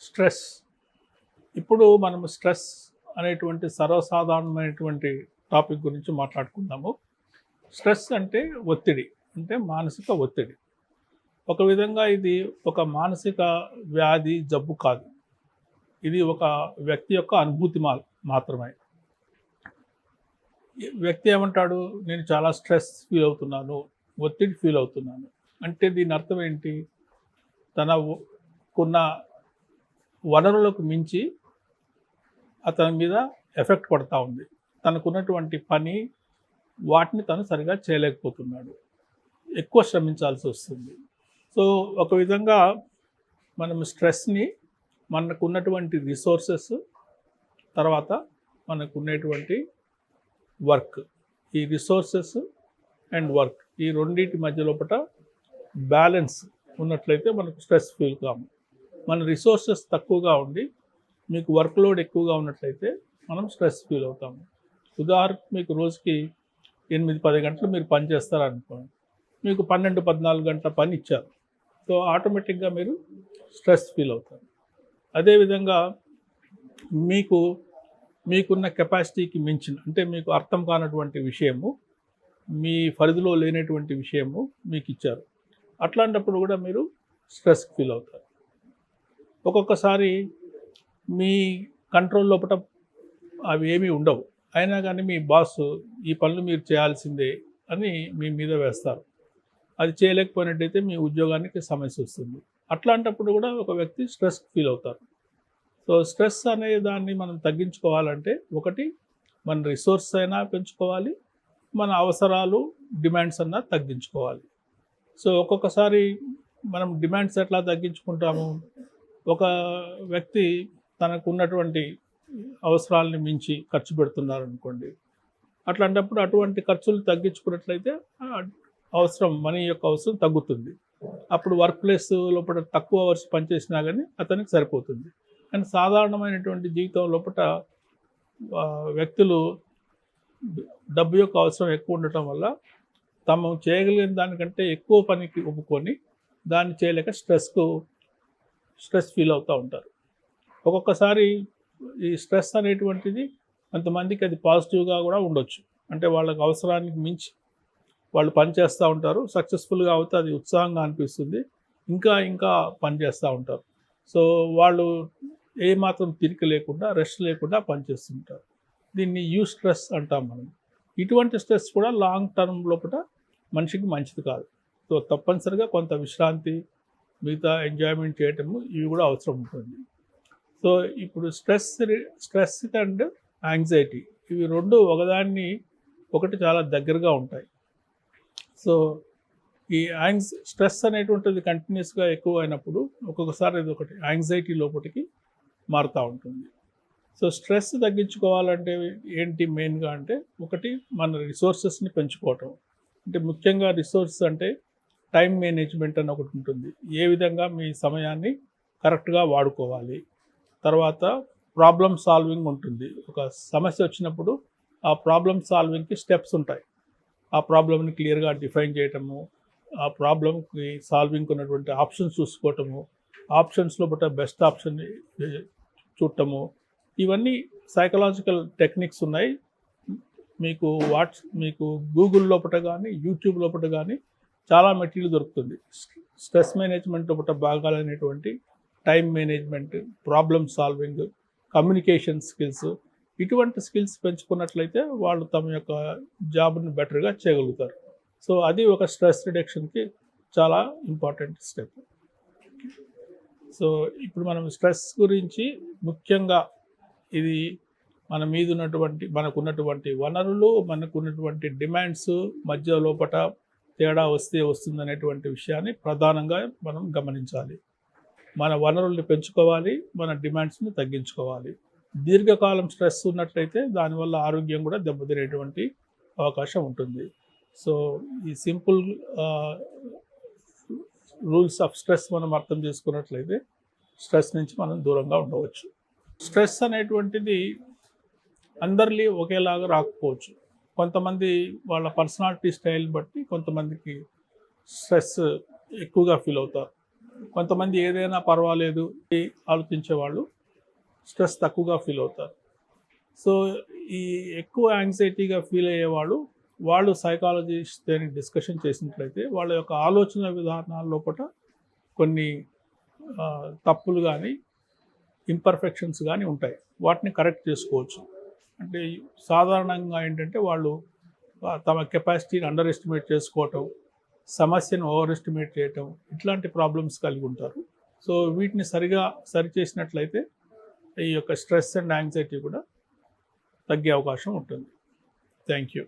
Stress. ఇప్పుడు మనం stress అనేటువంటి సర్వసాధారణమైనటువంటి టాపిక్ గురించి మాట్లాడుకుందాము. స్ట్రెస్ అంటే ఒత్తిడి అంటే మానసిక ఒత్తిడి. ఒక విధంగా ఇది ఒక మానసిక వ్యాధి జబ్బు కాదు. ఇది ఒక వ్యక్తి యొక్క అనుభూతి మా మాత్రమే. వ్యక్తి ఏమంటాడు? నేను చాలా స్ట్రెస్ ఫీల్ అవుతున్నాను ఒత్తిడి ఫీల్ అవుతున్నాను. అంటే దీని అర్థం ఏంటి? తన కున్న వనరులకు మించి అతని మీద ఎఫెక్ట్ పడతా ఉంది. తనకున్నటువంటి పని వాటిని తను సరిగా చేయలేకపోతున్నాడు. ఎక్కువ శ్రమించాల్సి వస్తుంది. సో ఒక విధంగా మనం స్ట్రెస్ని మనకున్నటువంటి రిసోర్సెస్ తర్వాత మనకున్నటువంటి వర్క్. ఈ రిసోర్సెస్ అండ్ వర్క్ ఈ రెండింటి మధ్య లోపల బ్యాలెన్స్ ఉన్నట్లయితే మనకు స్ట్రెస్ ఫీల్ కాము. మన రిసోర్సెస్ తక్కువగా ఉండి మీకు వర్క్ లోడ్ ఎక్కువగా ఉన్నట్లయితే మనం స్ట్రెస్ ఫీల్ అవుతాము. ఉదాహరణకు మీకు రోజుకి ఎనిమిది పది గంటలు మీరు పని చేస్తారనుకోండి మీకు పన్నెండు పద్నాలుగు గంటల పని ఇచ్చారు. సో ఆటోమేటిక్గా మీరు స్ట్రెస్ ఫీల్ అవుతారు. అదేవిధంగా మీకు మీకున్న కెపాసిటీకి మించిన అంటే మీకు అర్థం కానటువంటి విషయము మీ పరిధిలో లేనటువంటి విషయము మీకు ఇచ్చారు. అట్లాంటప్పుడు కూడా మీరు స్ట్రెస్ ఫీల్ అవుతారు. ఒక్కొక్కసారి మీ కంట్రోల్ లోపల అవి ఏమీ ఉండవు. అయినా కానీ మీ బాస్ ఈ పనులు మీరు చేయాల్సిందే అని మీ మీద వేస్తారు. అది చేయలేకపోయినట్టయితే మీ ఉద్యోగానికి సమస్య వస్తుంది. అట్లాంటప్పుడు కూడా ఒక వ్యక్తి స్ట్రెస్ ఫీల్ అవుతారు. సో స్ట్రెస్ అనే దాన్ని మనం తగ్గించుకోవాలంటే ఒకటి మన రిసోర్స్ అయినా పెంచుకోవాలి మన అవసరాలు డిమాండ్స్ అన్నా తగ్గించుకోవాలి. సో ఒక్కొక్కసారి మనం డిమాండ్స్ ఎట్లా తగ్గించుకుంటాము? ఒక వ్యక్తి తనకున్నటువంటి అవసరాలని మించి ఖర్చు పెడుతున్నారు అనుకోండి అట్లాంటప్పుడు అటువంటి ఖర్చులు తగ్గించుకున్నట్లయితే అవసరం మనీ యొక్క అవసరం తగ్గుతుంది. అప్పుడు వర్క్ ప్లేస్ లోపల తక్కువ అవర్స్ పనిచేసినా కానీ అతనికి సరిపోతుంది. కానీ సాధారణమైనటువంటి జీవితం లోపల వ్యక్తులు డబ్బు యొక్క అవసరం ఎక్కువ ఉండటం వల్ల తాము చేయగలిగిన దానికంటే ఎక్కువ పనికి ఒప్పుకొని దాన్ని చేయలేక స్ట్రెస్కు స్ట్రెస్ ఫీల్ అవుతూ ఉంటారు. ఒక్కొక్కసారి ఈ స్ట్రెస్ అనేటువంటిది కొంతమందికి అది పాజిటివ్గా కూడా ఉండొచ్చు. అంటే వాళ్ళకి అవసరానికి మించి వాళ్ళు పని చేస్తూ ఉంటారు. సక్సెస్ఫుల్గా అవుతే అది ఉత్సాహంగా అనిపిస్తుంది. ఇంకా ఇంకా పని చేస్తూ ఉంటారు. సో వాళ్ళు ఏమాత్రం తిరిగి లేకుండా రెస్ట్ లేకుండా పనిచేస్తుంటారు దీన్ని యూ స్ట్రెస్ అంటాం మనం. ఇటువంటి స్ట్రెస్ కూడా లాంగ్ టర్మ్ లోపల మనిషికి మంచిది కాదు. సో తప్పనిసరిగా కొంత విశ్రాంతి మిగతా ఎంజాయ్మెంట్ చేయటము ఇవి కూడా అవసరం ఉంటుంది. సో ఇప్పుడు స్ట్రెస్ స్ట్రెస్ అండ్ యాంగ్జైటీ ఇవి రెండు ఒకదాన్ని ఒకటి చాలా దగ్గరగా ఉంటాయి. సో ఈ యాంగ్స్ స్ట్రెస్ అనేటువంటిది కంటిన్యూస్గా ఎక్కువ అయినప్పుడు ఒక్కొక్కసారి ఇది ఒకటి యాంగ్జైటీ లోపలికి మారుతూ ఉంటుంది. సో స్ట్రెస్ తగ్గించుకోవాలంటే ఏంటి మెయిన్గా అంటే ఒకటి మన రిసోర్సెస్ని పెంచుకోవటం. అంటే ముఖ్యంగా రిసోర్సెస్ అంటే టైం మేనేజ్మెంట్ అని ఒకటి ఉంటుంది. ఏ విధంగా మీ సమయాన్ని కరెక్ట్గా వాడుకోవాలి. తర్వాత ప్రాబ్లం సాల్వింగ్ ఉంటుంది. ఒక సమస్య వచ్చినప్పుడు ఆ ప్రాబ్లం సాల్వింగ్కి స్టెప్స్ ఉంటాయి. ఆ ప్రాబ్లమ్ని క్లియర్గా డిఫైన్ చేయటము ఆ ప్రాబ్లంకి సాల్వింగ్కి ఉన్నటువంటి ఆప్షన్స్ చూసుకోవటము ఆప్షన్స్లో బట్ట బెస్ట్ ఆప్షన్ చూడటము ఇవన్నీ సైకలాజికల్ టెక్నిక్స్ ఉన్నాయి. మీకు వాట్స్ మీకు గూగుల్ లోపల కానీ యూట్యూబ్ లోపల కానీ చాలా మెటీరియల్ దొరుకుతుంది. స్ట్రెస్ మేనేజ్మెంట్ ఒకట భాగాలైనటువంటి time management problem solving communication skills ఇటువంటి స్కిల్స్ పెంచుకున్నట్లయితే వాళ్ళు తమ యొక్క జాబ్ని బెటర్గా చేయగలుగుతారు. సో అది ఒక స్ట్రెస్ రిడక్షన్కి చాలా ఇంపార్టెంట్ స్టెప్. సో ఇప్పుడు మనం స్ట్రెస్ గురించి ముఖ్యంగా ఇది మన మీద ఉన్నటువంటి మనకున్నటువంటి వనరులు మనకున్నటువంటి డిమాండ్స్ మధ్య లోపల తేడా వస్తే వస్తుందనేటువంటి విషయాన్ని ప్రధానంగా మనం గమనించాలి. మన వనరుల్ని పెంచుకోవాలి మన డిమాండ్స్ని తగ్గించుకోవాలి. దీర్ఘకాలం స్ట్రెస్ ఉన్నట్లయితే దానివల్ల ఆరోగ్యం కూడా దెబ్బతినేటువంటి అవకాశం ఉంటుంది. సో ఈ సింపుల్ రూల్స్ ఆఫ్ స్ట్రెస్ మనం అర్థం చేసుకున్నట్లయితే స్ట్రెస్ నుంచి మనం దూరంగా ఉండవచ్చు. స్ట్రెస్ అనేటువంటిది అందరినీ ఒకేలాగా రాకపోవచ్చు. కొంతమంది వాళ్ళ పర్సనాలిటీ స్టైల్ బట్టి కొంతమందికి స్ట్రెస్ ఎక్కువగా ఫీల్ అవుతారు. కొంతమంది ఏదైనా పర్వాలేదు అని ఆలోచించే వాళ్ళు స్ట్రెస్ తక్కువగా ఫీల్ అవుతారు. సో ఈ ఎక్కువ యాంగ్జైటీగా ఫీల్ అయ్యేవాళ్ళు వాళ్ళు సైకాలజిస్ట్తో డిస్కషన్ చేసినట్లయితే వాళ్ళ యొక్క ఆలోచన విధానాల లోపల కొన్ని తప్పులు కానీ ఇంపర్ఫెక్షన్స్ కానీ ఉంటాయి. వాటిని కరెక్ట్ చేసుకోవచ్చు. అంటే సాధారణంగా ఏంటంటే వాళ్ళు తమ కెపాసిటీని అండర్ ఎస్టిమేట్ చేసుకోవటం సమస్యను ఓవర్ ఎస్టిమేట్ చేయటం ఇట్లాంటి ప్రాబ్లమ్స్ కలిగి ఉంటారు. సో వీటిని సరిగా సరి చేసినట్లయితే ఈ యొక్క స్ట్రెస్ అండ్ యాంగ్జైటీ కూడా తగ్గే అవకాశం ఉంటుంది. Thank you